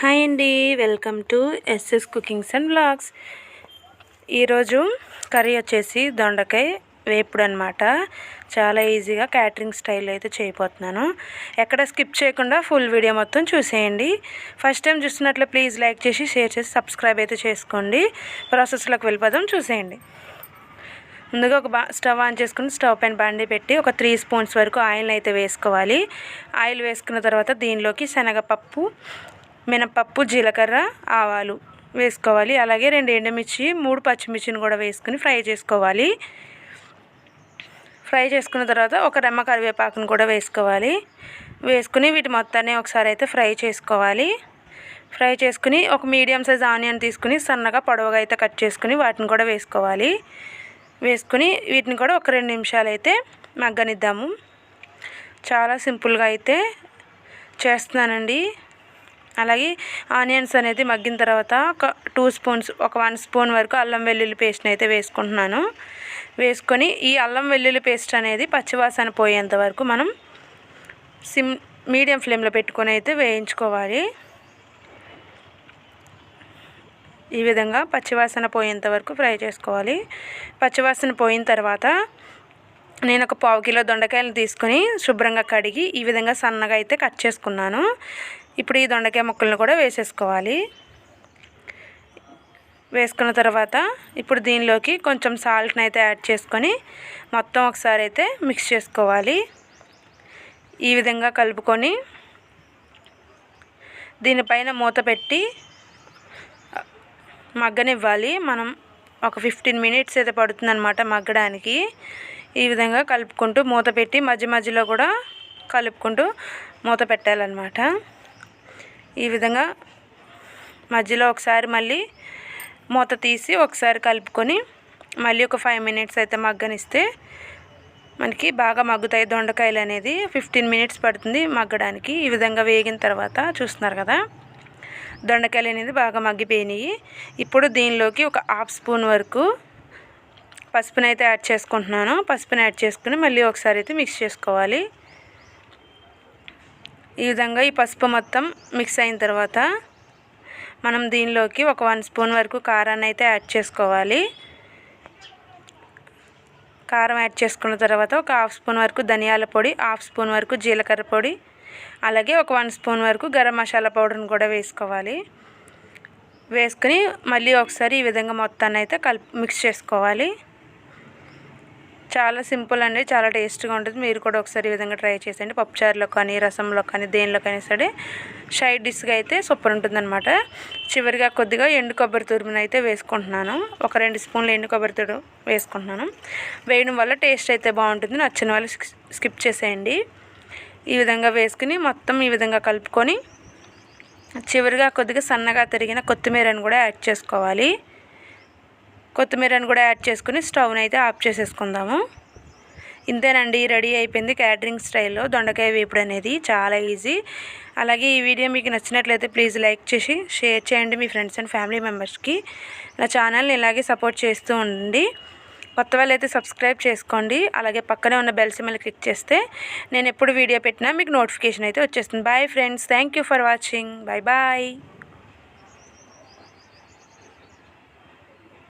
Hi అండి. Welcome to SS cookings and blogs ఈరోజు curry వచ్చేసి దొండకాయ వేపుడు అనమాట చాలా ఈజీగా క్యాటరింగ్ స్టైల్ అయితే చేయబోతున్నాను. ఎక్కడ స్కిప్ చేయకుండా ఫుల్ వీడియో మొత్తం చూసేయండి. ఫస్ట్ టైం చూస్తున్నట్లు ప్లీజ్ లైక్ చేసి షేర్ చేసి సబ్స్క్రైబ్ అయితే చేసుకోండి. ప్రాసెస్లోకి వెళ్ళిపోదాం చూసేయండి. ముందుగా ఒక బా స్టవ్ ఆన్ చేసుకుని స్టవ్ పైన బండి పెట్టి ఒక త్రీ స్పూన్స్ వరకు ఆయిల్ అయితే వేసుకోవాలి. ఆయిల్ వేసుకున్న తర్వాత దీనిలోకి శనగపప్పు మినపప్పు జీలకర్ర ఆవాలు వేసుకోవాలి. అలాగే రెండు ఎండుమిర్చి మూడు పచ్చిమిర్చిని కూడా వేసుకుని ఫ్రై చేసుకోవాలి. ఫ్రై చేసుకున్న తర్వాత ఒక రెమ్మ కరివేపాకును కూడా వేసుకోవాలి. వేసుకుని వీటి మొత్తాన్ని ఒకసారి అయితే ఫ్రై చేసుకోవాలి. ఫ్రై చేసుకుని ఒక మీడియం సైజ్ ఆనియన్ తీసుకుని సన్నగా పొడవుగా అయితే కట్ చేసుకుని వాటిని కూడా వేసుకోవాలి. వేసుకుని వీటిని కూడా ఒక రెండు నిమిషాలు అయితే మగ్గనిద్దాము. చాలా సింపుల్గా అయితే చేస్తున్నానండి. అలాగే ఆనియన్స్ అనేది మగ్గిన తర్వాత ఒక టూ స్పూన్స్ ఒక వన్ స్పూన్ వరకు అల్లం వెల్లుల్లి పేస్ట్ని అయితే వేసుకుంటున్నాను. వేసుకొని ఈ అల్లం వెల్లుల్లి పేస్ట్ అనేది పచ్చివాసన పోయేంత వరకు మనం సిమ్ మీడియం ఫ్లేమ్లో పెట్టుకొని అయితే వేయించుకోవాలి. ఈ విధంగా పచ్చివాసన పోయేంత వరకు ఫ్రై చేసుకోవాలి. పచ్చివాసన పోయిన తర్వాత నేను ఒక పావు కిలో దొండకాయలు తీసుకొని శుభ్రంగా కడిగి ఈ విధంగా సన్నగా అయితే కట్ చేసుకున్నాను. ఇప్పుడు ఈ దొండకాయ ముక్కలను కూడా వేసేసుకోవాలి. వేసుకున్న తర్వాత ఇప్పుడు దీనిలోకి కొంచెం సాల్ట్ని అయితే యాడ్ చేసుకొని మొత్తం ఒకసారి అయితే మిక్స్ చేసుకోవాలి. ఈ విధంగా కలుపుకొని దీనిపైన మూత పెట్టి మగ్గనివ్వాలి. మనం ఒక ఫిఫ్టీన్ మినిట్స్ అయితే పడుతుందన్నమాట మగ్గడానికి. ఈ విధంగా కలుపుకుంటూ మూత పెట్టి మధ్య మధ్యలో కూడా కలుపుకుంటూ మూత పెట్టాలన్నమాట. ఈ విధంగా మధ్యలో ఒకసారి మళ్ళీ మూత తీసి ఒకసారి కలుపుకొని మళ్ళీ ఒక ఫైవ్ మినిట్స్ అయితే మగ్గనిస్తే మనకి బాగా మగ్గుతాయి దొండకాయలు అనేది. ఫిఫ్టీన్ మినిట్స్ పడుతుంది మగ్గడానికి. ఈ విధంగా వేగిన తర్వాత చూస్తున్నారు కదా దొండకాయలు అనేది బాగా మగ్గిపోయినాయి. ఇప్పుడు దీనిలోకి ఒక హాఫ్ స్పూన్ వరకు పసుపునైతే యాడ్ చేసుకుంటున్నాను. పసుపుని యాడ్ చేసుకుని మళ్ళీ ఒకసారి అయితే మిక్స్ చేసుకోవాలి. ఈ విధంగా ఈ పసుపు మొత్తం మిక్స్ అయిన తర్వాత మనం దీనిలోకి ఒక వన్ స్పూన్ వరకు కారాన్ని అయితే యాడ్ చేసుకోవాలి. కారం యాడ్ చేసుకున్న తర్వాత ఒక హాఫ్ స్పూన్ వరకు ధనియాల పొడి హాఫ్ స్పూన్ వరకు జీలకర్ర పొడి అలాగే ఒక వన్ స్పూన్ వరకు గరం మసాలా పౌడర్ని కూడా వేసుకోవాలి. వేసుకుని మళ్ళీ ఒకసారి ఈ విధంగా మొత్తాన్ని అయితే కలిపి మిక్స్ చేసుకోవాలి. చాలా సింపుల్ అండి చాలా టేస్ట్గా ఉంటుంది. మీరు కూడా ఒకసారి ఈ విధంగా ట్రై చేసేయండి. పప్పుచారులో కానీ రసంలో కానీ దేనిలో కానీ సరే సైడ్ డిష్గా అయితే సూపర్ ఉంటుందన్నమాట. చివరిగా కొద్దిగా ఎండు కొబ్బరి తురుమును అయితే వేసుకుంటున్నాను. ఒక రెండు స్పూన్లు ఎండు కొబ్బరి తురు వేసుకుంటున్నాను. వేయడం వల్ల టేస్ట్ అయితే బాగుంటుంది. నచ్చిన వాళ్ళు స్కిప్ చేసేయండి. ఈ విధంగా వేసుకుని మొత్తం ఈ విధంగా కలుపుకొని చివరిగా కొద్దిగా సన్నగా తరిగిన కొత్తిమీరని కూడా యాడ్ చేసుకోవాలి. కొత్తిమీరని కూడా యాడ్ చేసుకుని స్టవ్ని అయితే ఆఫ్ చేసేసుకుందాము. ఇంతేనండి రెడీ అయిపోయింది క్యాటరింగ్ స్టైల్లో దొండకాయ వేపుడు అనేది చాలా ఈజీ. అలాగే ఈ వీడియో మీకు నచ్చినట్లయితే ప్లీజ్ లైక్ చేసి షేర్ చేయండి మీ ఫ్రెండ్స్ అండ్ ఫ్యామిలీ మెంబర్స్కి. నా ఛానల్ని ఇలాగే సపోర్ట్ చేస్తూ ఉండండి. కొత్త వాళ్ళు అయితే సబ్స్క్రైబ్ చేసుకోండి. అలాగే పక్కనే ఉన్న బెల్ సిమ్మల్ క్లిక్ చేస్తే నేను ఎప్పుడు వీడియో పెట్టినా మీకు నోటిఫికేషన్ అయితే వచ్చేస్తుంది. Bye friends thank for watching bye bye